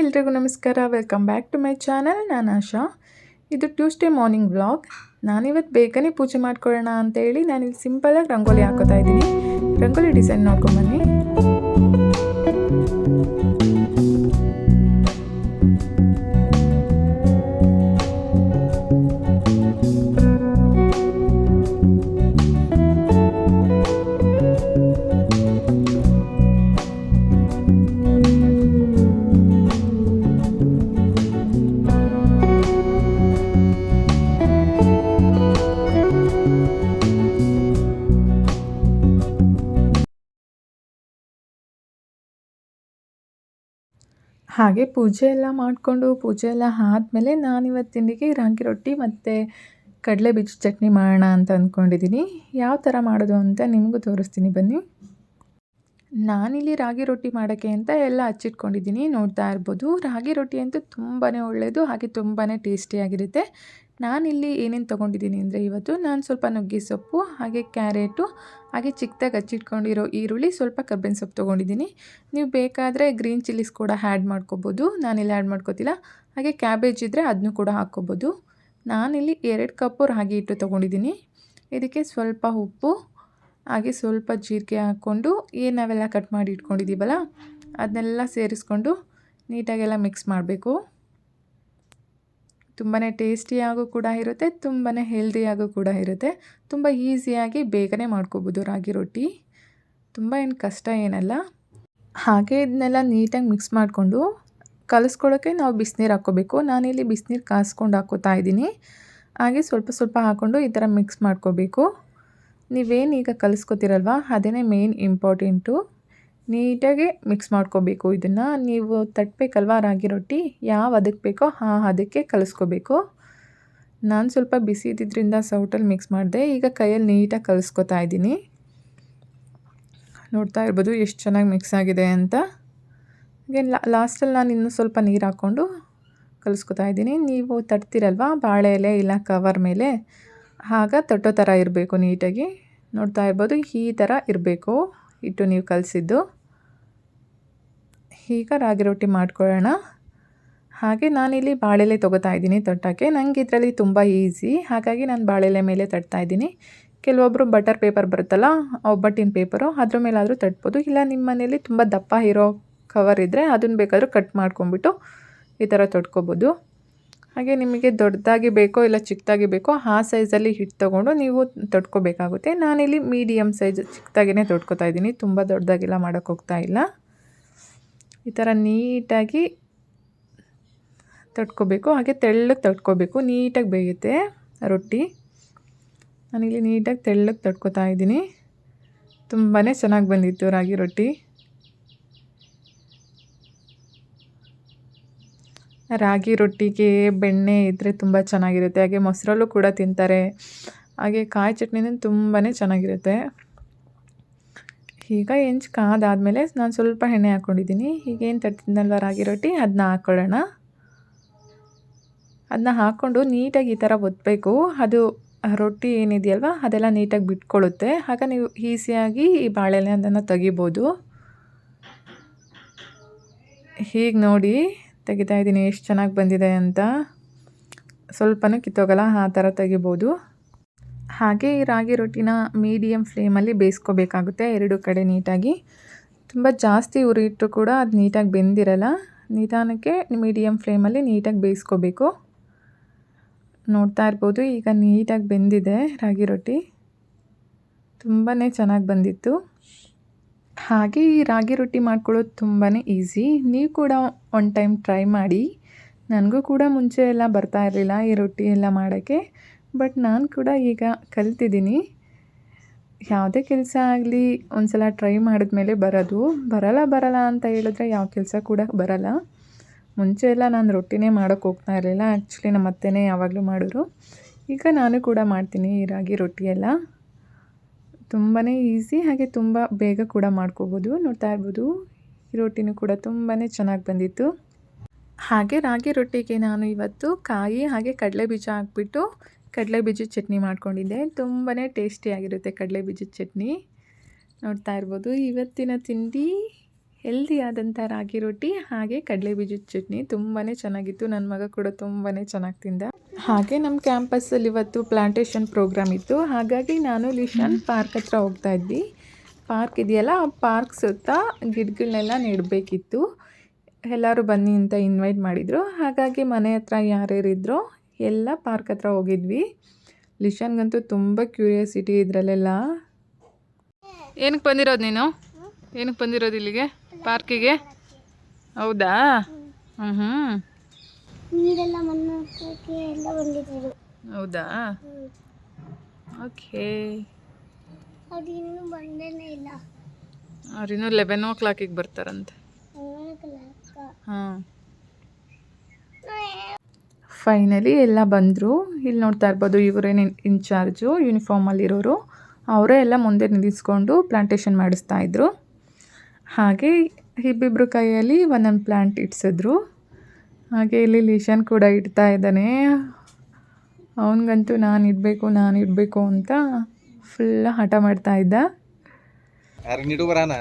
ಎಲ್ರಿಗೂ ನಮಸ್ಕಾರ. Welcome back to my channel ನಾನು ಆಶಾ. ಇದು ಟ್ಯೂಸ್ಡೇ ಮಾರ್ನಿಂಗ್ ವ್ಲಾಗ್ ನಾನಿವತ್ತು ಬೇಗನೆ ಪೂಜೆ ಮಾಡ್ಕೊಳ್ಳೋಣ ಅಂತೇಳಿ ನಾನಿಲ್ಲಿ ಸಿಂಪಲಾಗಿ ರಂಗೋಲಿ ಹಾಕೋತಾ ಇದ್ದೀನಿ. ರಂಗೋಲಿ ಡಿಸೈನ್ ನೋಡ್ಕೊಂಬನ್ನಿ ಹಾಗೆ ಪೂಜೆ ಎಲ್ಲ ಮಾಡಿಕೊಂಡು ಪೂಜೆ ಎಲ್ಲ ಆದಮೇಲೆ ನಾನಿವತ್ತು ತಿಂಡಿಗೆ ರಾಗಿ ರೊಟ್ಟಿ ಮತ್ತು ಕಡಲೆ ಬೀಜ ಚಟ್ನಿ ಮಾಡೋಣ ಅಂತ ಅಂದ್ಕೊಂಡಿದ್ದೀನಿ ಯಾವ ಥರ ಮಾಡೋದು ಅಂತ ನಿಮಗೂ ತೋರಿಸ್ತೀನಿ. ಬನ್ನಿ. ನಾನಿಲ್ಲಿ ರಾಗಿ ರೊಟ್ಟಿ ಮಾಡೋಕ್ಕೆ ಅಂತ ಎಲ್ಲ ಹಚ್ಚಿಟ್ಕೊಂಡಿದ್ದೀನಿ ನೋಡ್ತಾ ಇರ್ಬೋದು, ರಾಗಿ ರೊಟ್ಟಿ ಅಂತೂ ತುಂಬಾ ಒಳ್ಳೆಯದು ಹಾಗೆ ತುಂಬಾ ಟೇಸ್ಟಿಯಾಗಿರುತ್ತೆ ನಾನಿಲ್ಲಿ ಏನೇನು ತೊಗೊಂಡಿದ್ದೀನಿ ಅಂದರೆ ಇವತ್ತು ನಾನು ಸ್ವಲ್ಪ ನುಗ್ಗೆ ಸೊಪ್ಪು, ಹಾಗೆ ಕ್ಯಾರೆಟು, ಹಾಗೆ ಚಿಕ್ಕದಾಗಿ ಹಚ್ಚಿಟ್ಕೊಂಡಿರೋ ಈರುಳ್ಳಿ, ಸ್ವಲ್ಪ ಕಬ್ಬಿನ ಸೊಪ್ಪು ತೊಗೊಂಡಿದ್ದೀನಿ. ನೀವು ಬೇಕಾದರೆ ಗ್ರೀನ್ ಚಿಲ್ಲೀಸ್ ಕೂಡ ಆ್ಯಡ್ ಮಾಡ್ಕೋಬೋದು. ನಾನಿಲ್ಲಿ ಆ್ಯಡ್ ಮಾಡ್ಕೋತಿಲ್ಲ. ಹಾಗೆ ಕ್ಯಾಬೇಜ್ ಇದ್ದರೆ ಅದನ್ನು ಕೂಡ ಹಾಕ್ಕೋಬೋದು. ನಾನಿಲ್ಲಿ ಎರಡು ಕಪ್ಪು ರಾಗಿ ಹಿಟ್ಟು ತೊಗೊಂಡಿದ್ದೀನಿ. ಇದಕ್ಕೆ ಸ್ವಲ್ಪ ಉಪ್ಪು, ಹಾಗೆ ಸ್ವಲ್ಪ ಜೀರಿಗೆ ಹಾಕ್ಕೊಂಡು, ಏನು ನಾವೆಲ್ಲ ಕಟ್ ಮಾಡಿ ಇಟ್ಕೊಂಡಿದ್ದೀವಲ್ಲ ಅದನ್ನೆಲ್ಲ ಸೇರಿಸ್ಕೊಂಡು ನೀಟಾಗೆಲ್ಲ ಮಿಕ್ಸ್ ಮಾಡಬೇಕು. ತುಂಬಾ ಟೇಸ್ಟಿಯಾಗೂ ಕೂಡ ಇರುತ್ತೆ ತುಂಬಾ ಹೆಲ್ದಿಯಾಗೂ ಕೂಡ ಇರುತ್ತೆ. ತುಂಬ ಈಸಿಯಾಗಿ ಬೇಗನೆ ಮಾಡ್ಕೋಬೋದು ರಾಗಿ ರೊಟ್ಟಿ. ತುಂಬ ಏನು ಕಷ್ಟ ಏನಲ್ಲ. ಹಾಗೆ ಇದನ್ನೆಲ್ಲ ನೀಟಾಗಿ ಮಿಕ್ಸ್ ಮಾಡಿಕೊಂಡು ಕಲಿಸ್ಕೊಳ್ಳೋಕ್ಕೆ ನಾವು ಬಿಸಿನೀರು ಹಾಕ್ಕೋಬೇಕು. ನಾನಿಲ್ಲಿ ಬಿಸಿನೀರು ಕಾಸ್ಕೊಂಡು ಹಾಕೋತಾ ಇದ್ದೀನಿ. ಹಾಗೆ ಸ್ವಲ್ಪ ಸ್ವಲ್ಪ ಹಾಕ್ಕೊಂಡು ಈ ಥರ ಮಿಕ್ಸ್ ಮಾಡ್ಕೋಬೇಕು. ನೀವೇನು ಈಗ ಕಲಿಸ್ಕೊತಿರಲ್ವ? ಅದೇ ಮೇನ್ ಇಂಪಾರ್ಟೆಂಟು ನೀಟಾಗಿ ಮಿಕ್ಸ್ ಮಾಡ್ಕೋಬೇಕು. ಇದನ್ನು ನೀವು ತಟ್ಟಬೇಕಲ್ವ ರಾಗಿ ರೊಟ್ಟಿ? ಯಾವ ಅದಕ್ಕೆ ಬೇಕೋ ಆ ಅದಕ್ಕೆ ಕಲಿಸ್ಕೋಬೇಕು. ನಾನು ಸ್ವಲ್ಪ ಬಿಸಿ ಇದ್ದಿದ್ದರಿಂದ ಸೌಟಲ್ಲಿ ಮಿಕ್ಸ್ ಮಾಡಿದೆ. ಈಗ ಕೈಯಲ್ಲಿ ನೀಟಾಗಿ ಕಲಿಸ್ಕೊತಾ ಇದ್ದೀನಿ. ನೋಡ್ತಾ ಇರ್ಬೋದು ಎಷ್ಟು ಚೆನ್ನಾಗಿ ಮಿಕ್ಸ್ ಆಗಿದೆ ಅಂತ. ಹಾಗೆ ಲಾಸ್ಟಲ್ಲಿ ನಾನು ಇನ್ನೂ ಸ್ವಲ್ಪ ನೀರು ಹಾಕ್ಕೊಂಡು ಕಲಿಸ್ಕೊತಾ ಇದ್ದೀನಿ. ನೀವು ತಟ್ತಿರಲ್ವ ಬಾಳೆ ಎಲೆ ಇಲ್ಲ ಕವರ್ ಮೇಲೆ? ಆಗ ತಟ್ಟೋ ಥರ ಇರಬೇಕು ನೀಟಾಗಿ. ನೋಡ್ತಾ ಇರ್ಬೋದು ಈ ಥರ ಇರಬೇಕು. ಇಟ್ಟು ನೀವು ಕಲಿಸಿದ್ದು. ಈಗ ರಾಗಿ ರೊಟ್ಟಿ ಮಾಡ್ಕೊಳ್ಳೋಣ. ಹಾಗೆ ನಾನಿಲ್ಲಿ ಬಾಳೆಲೆ ತೊಗೋತಾ ಇದ್ದೀನಿ ತೊಟ್ಟಕ್ಕೆ. ನನಗೆ ಇದರಲ್ಲಿ ತುಂಬ ಈಸಿ. ಹಾಗಾಗಿ ನಾನು ಬಾಳೆಲೆ ಮೇಲೆ ತಟ್ತಾ ಇದ್ದೀನಿ. ಕೆಲವೊಬ್ಬರು ಬಟರ್ ಪೇಪರ್ ಬರುತ್ತಲ್ಲ ಒಬ್ಬಟ್ಟಿನ ಪೇಪರು, ಅದ್ರ ಮೇಲಾದರೂ ತಟ್ಬೋದು. ಇಲ್ಲ, ನಿಮ್ಮ ಮನೇಲಿ ತುಂಬ ದಪ್ಪ ಇರೋ ಕವರ್ ಇದ್ದರೆ ಅದನ್ನು ಬೇಕಾದರೂ ಕಟ್ ಮಾಡ್ಕೊಂಬಿಟ್ಟು ಈ ಥರ ತೊಟ್ಕೊಬೋದು. ಹಾಗೆ ನಿಮಗೆ ದೊಡ್ಡದಾಗಿ ಬೇಕೋ ಇಲ್ಲ ಚಿಕ್ಕದಾಗಿ ಬೇಕೋ, ಆ ಸೈಜಲ್ಲಿ ಹಿಟ್ಟು ತೊಗೊಂಡು ನೀವು ತೊಟ್ಕೋಬೇಕಾಗುತ್ತೆ. ನಾನಿಲ್ಲಿ ಮೀಡಿಯಮ್ ಸೈಜ್ ಚಿಕ್ಕದಾಗಿಯೇ ತೊಟ್ಕೋತಾ ಇದ್ದೀನಿ. ತುಂಬ ದೊಡ್ಡದಾಗೆಲ್ಲ ಮಾಡೋಕ್ಕೋಗ್ತಾ ಇಲ್ಲ. ಈ ಥರ ನೀಟಾಗಿ ತಟ್ಕೋಬೇಕು. ಹಾಗೆ ತೆಳ್ಳಗೆ ತಟ್ಕೋಬೇಕು. ನೀಟಾಗಿ ಬೇಯುತ್ತೆ ರೊಟ್ಟಿ. ನಾನಿಲ್ಲಿ ನೀಟಾಗಿ ತೆಳ್ಳಗೆ ತಟ್ಕೋತಾ ಇದ್ದೀನಿ. ತುಂಬಾ ಚೆನ್ನಾಗಿ ಬಂದಿತ್ತು ರಾಗಿ ರೊಟ್ಟಿ. ರಾಗಿ ರೊಟ್ಟಿಗೆ ಬೆಣ್ಣೆ ಇದ್ದರೆ ತುಂಬ ಚೆನ್ನಾಗಿರುತ್ತೆ. ಹಾಗೆ ಮೊಸರಲ್ಲೂ ಕೂಡ ತಿಂತಾರೆ. ಹಾಗೆ ಕಾಯಿ ಚಟ್ನಿನೂ ತುಂಬಾ ಚೆನ್ನಾಗಿರುತ್ತೆ. ಈಗ ಹೆಂಚು ಕಾದಾದಮೇಲೆ ನಾನು ಸ್ವಲ್ಪ ಎಣ್ಣೆ ಹಾಕ್ಕೊಂಡಿದ್ದೀನಿ ಈಗೇನು ತಟ್ಟಿದ್ನಲ್ವ ರಾಗಿ ರೊಟ್ಟಿ ಅದನ್ನ ಹಾಕ್ಕೊಳ್ಳೋಣ ಅದನ್ನ ಹಾಕ್ಕೊಂಡು ನೀಟಾಗಿ ಈ ಥರ ಒತ್ತಬೇಕು ಅದು ರೊಟ್ಟಿ ಏನಿದೆಯಲ್ವ, ಅದೆಲ್ಲ ನೀಟಾಗಿ ಬಿಟ್ಕೊಳ್ಳುತ್ತೆ ಆಗ ನೀವು ಈಸಿಯಾಗಿ ಈ ಬಾಳೆಲೆ ಅದನ್ನು ತೆಗಿಬೋದು. ಹೀಗೆ ನೋಡಿ, ತೆಗಿತಾ ಇದ್ದೀನಿ ಎಷ್ಟು ಚೆನ್ನಾಗಿ ಬಂದಿದೆ ಅಂತ. ಸ್ವಲ್ಪನೂ ಕಿತ್ತೋಗಲ್ಲ, ಆ ಥರ ತೆಗಿಬೋದು. ಹಾಗೆ ಈ ರಾಗಿ ರೊಟ್ಟಿನ ಮೀಡಿಯಮ್ ಫ್ಲೇಮಲ್ಲಿ ಬೇಯಿಸ್ಕೋಬೇಕಾಗುತ್ತೆ ಎರಡು ಕಡೆ ನೀಟಾಗಿ. ತುಂಬ ಜಾಸ್ತಿ ಉರಿ ಇಟ್ಟರು ಕೂಡ ಅದು ನೀಟಾಗಿ ಬೆಂದಿರಲ್ಲ. ನಿಧಾನಕ್ಕೆ ಮೀಡಿಯಮ್ ಫ್ಲೇಮಲ್ಲಿ ನೀಟಾಗಿ ಬೇಯಿಸ್ಕೋಬೇಕು. ನೋಡ್ತಾ ಇರ್ಬೋದು, ಈಗ ನೀಟಾಗಿ ಬೆಂದಿದೆ ರಾಗಿ ರೊಟ್ಟಿ. ತುಂಬಾ ಚೆನ್ನಾಗಿ ಬಂದಿತ್ತು. ಹಾಗೆ ಈ ರಾಗಿ ರೊಟ್ಟಿ ಮಾಡ್ಕೊಳ್ಳೋದು ತುಂಬಾ ಈಸಿ ನೀವು ಕೂಡ ಒನ್ ಟೈಮ್ ಟ್ರೈ ಮಾಡಿ. ನನಗೂ ಕೂಡ ಮುಂಚೆ ಎಲ್ಲ ಬರ್ತಾ ಇರಲಿಲ್ಲ ಈ ರೊಟ್ಟಿ ಎಲ್ಲ ಮಾಡೋಕ್ಕೆ. ಬಟ್ ನಾನು ಕೂಡ ಈಗ ಕಲ್ತಿದ್ದೀನಿ ಯಾವುದೇ ಕೆಲಸ ಆಗಲಿ ಒಂದು ಸಲ ಟ್ರೈ ಮಾಡಿದ್ಮೇಲೆ ಬರೋದು. ಬರಲ್ಲ ಬರಲ್ಲ ಅಂತ ಹೇಳಿದ್ರೆ ಯಾವ ಕೆಲಸ ಕೂಡ ಬರಲ್ಲ. ಮುಂಚೆ ಎಲ್ಲ ನಾನು ರೊಟ್ಟಿನೇ ಮಾಡೋಕ್ಕೆ ಹೋಗ್ತಾ ಇರಲಿಲ್ಲ. ಆ್ಯಕ್ಚುಲಿ ನಮ್ಮ ಅತ್ತೆನೇ ಯಾವಾಗಲೂ ಮಾಡೋರು. ಈಗ ನಾನು ಕೂಡ ಮಾಡ್ತೀನಿ ಈ ರಾಗಿ ರೊಟ್ಟಿ ಎಲ್ಲ. ತುಂಬಾ ಈಸಿ ಹಾಗೆ ತುಂಬ ಬೇಗ ಕೂಡ ಮಾಡ್ಕೋಬೋದು, ನೋಡ್ತಾ ಇರ್ಬೋದು. ಈ ರೊಟ್ಟಿನೂ ಕೂಡ ತುಂಬಾ ಚೆನ್ನಾಗಿ ಬಂದಿತ್ತು. ಹಾಗೆ ರಾಗಿ ರೊಟ್ಟಿಗೆ ನಾನು ಇವತ್ತು ಕಾಯಿ ಹಾಗೆ ಕಡಲೆ ಬೀಜ ಹಾಕ್ಬಿಟ್ಟು ಕಡಲೆ ಬೀಜದ ಚಟ್ನಿ ಮಾಡ್ಕೊಂಡಿದ್ದೆ. ತುಂಬಾ ಟೇಸ್ಟಿಯಾಗಿರುತ್ತೆ ಕಡಲೆ ಬೀಜದ ಚಟ್ನಿ. ನೋಡ್ತಾ ಇರ್ಬೋದು, ಇವತ್ತಿನ ತಿಂಡಿ ಹೆಲ್ದಿ ಆದಂಥ ರಾಗಿ ರೊಟ್ಟಿ ಹಾಗೆ ಕಡಲೆ ಬೀಜದ ಚಟ್ನಿ. ತುಂಬಾ ಚೆನ್ನಾಗಿತ್ತು ನನ್ನ ಮಗ ಕೂಡ ತುಂಬಾ ಚೆನ್ನಾಗಿ ತಿಂದ. ಹಾಗೆ ನಮ್ಮ ಕ್ಯಾಂಪಸ್ಸಲ್ಲಿ ಇವತ್ತು ಪ್ಲಾಂಟೇಷನ್ ಪ್ರೋಗ್ರಾಮ್ ಇತ್ತು. ಹಾಗಾಗಿ ನಾನು ಲಿಶಾನ್ ಪಾರ್ಕ್ ಹತ್ರ ಹೋಗ್ತಾ ಇದ್ವಿ. ಪಾರ್ಕ್ ಇದೆಯಲ್ಲ, ಆ ಪಾರ್ಕ್ ಸುತ್ತ ಗಿಡಗಳನ್ನೆಲ್ಲ ನೆಡಬೇಕಿತ್ತು. ಎಲ್ಲರೂ ಬನ್ನಿ ಅಂತ ಇನ್ವೈಟ್ ಮಾಡಿದರು. ಹಾಗಾಗಿ ಮನೆ ಹತ್ರ ಯಾರ್ಯಾರಿದ್ರೋ ಎಲ್ಲ ಪಾರ್ಕ್ ಹತ್ರ ಹೋಗಿದ್ವಿ. ಲಿಶಾನ್ಗಂತೂ ತುಂಬ ಕ್ಯೂರಿಯಾಸಿಟಿ ಇದರಲ್ಲೆಲ್ಲ. ಏನಕ್ಕೆ ಬಂದಿರೋದು ನೀನು? ಏನಕ್ಕೆ ಬಂದಿರೋದು ಇಲ್ಲಿಗೆ? ಪಾರ್ಕಿಗೆ? ಹೌದಾ? ಹ್ಞೂ ಹ್ಞೂ ಹೌದಾ? ಓಕೆ. ಅವ್ರಿನ್ನೂ ಲೆವೆನ್ ಓ ಕ್ಲಾಕಿಗೆ ಬರ್ತಾರಂತೆ. ಹಾಂ ಫೈನಲಿ ಎಲ್ಲ ಬಂದರು. ಇಲ್ಲಿ ನೋಡ್ತಾ ಇರ್ಬೋದು ಇವರೇನು ಇನ್ಚಾರ್ಜು ಯೂನಿಫಾರ್ಮಲ್ಲಿರೋರು ಅವರೇ ಎಲ್ಲ ಮುಂದೆ ನಿಲ್ಲಿಸ್ಕೊಂಡು ಪ್ಲಾಂಟೇಷನ್ ಮಾಡಿಸ್ತಾ ಇದ್ದರು ಹಾಗೆ ಇಬ್ಬಿಬ್ಬರು ಕೈಯಲ್ಲಿ ಒಂದೊಂದು ಪ್ಲ್ಯಾಂಟ್ ಇಟ್ಸಿದ್ರು ಹಾಗೆ ಇಲ್ಲಿ ಲೀಶನ್ ಕೂಡ ಇಡ್ತಾ ಇದ್ದಾನೆ. ಅವನಿಗಂತೂ ನಾನು ಇಡಬೇಕು ನಾನು ಇಡಬೇಕು ಅಂತ ಫುಲ್ ಹಠ ಮಾಡ್ತಾ ಇದ್ದ. ಬರಾನ?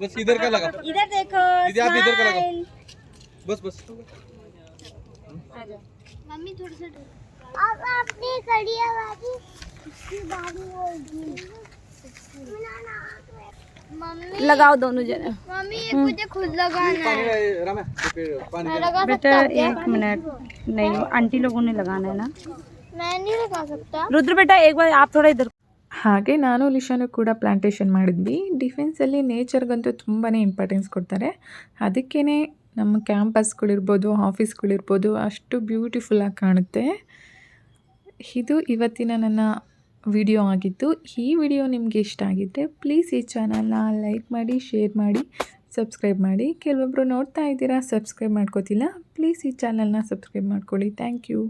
बस इधर का लगा। इधर देखो दीदी आप इधर का लगा। बस बस। मम्मी थोड़ी सा अब आपने कड़िया बाजी इसकी बारी होगी मम्मी लगाओ दोनों जने। मम्मी ये मुझे खुद लगाना पानी है। बेटा? एक मिनट। नहीं आंटी लोगों ने लगाना है ना। मैं नहीं लगा सकता। रुद्र बेटा एक बार आप थोड़ा इधर ಹಾಗೆ ನಾನು ಲಿಶಾನು ಕೂಡ ಪ್ಲ್ಯಾಂಟೇಷನ್ ಮಾಡಿದ್ವಿ. ಡಿಫೆನ್ಸಲ್ಲಿ ನೇಚರ್ಗಂತೂ ತುಂಬಾ ಇಂಪಾರ್ಟೆನ್ಸ್ ಕೊಡ್ತಾರೆ. ಅದಕ್ಕೇ ನಮ್ಮ ಕ್ಯಾಂಪಸ್ಗಳಿರ್ಬೋದು ಆಫೀಸ್ಗಳಿರ್ಬೋದು ಅಷ್ಟು ಬ್ಯೂಟಿಫುಲ್ಲಾಗಿ ಕಾಣುತ್ತೆ. ಇದು ಇವತ್ತಿನ ನನ್ನ ವಿಡಿಯೋ ಆಗಿತ್ತು. ಈ ವಿಡಿಯೋ ನಿಮಗೆ ಇಷ್ಟ ಆಗಿದ್ದರೆ ಪ್ಲೀಸ್ ಈ ಚಾನಲ್ನ ಲೈಕ್ ಮಾಡಿ ಶೇರ್ ಮಾಡಿ ಸಬ್ಸ್ಕ್ರೈಬ್ ಮಾಡಿ. ಕೆಲವೊಬ್ಬರು ನೋಡ್ತಾ ಇದ್ದೀರಾ ಸಬ್ಸ್ಕ್ರೈಬ್ ಮಾಡ್ಕೋತಿಲ್ಲ ಪ್ಲೀಸ್ ಈ ಚಾನಲ್ನ ಸಬ್ಸ್ಕ್ರೈಬ್ ಮಾಡ್ಕೊಳ್ಳಿ. Thank you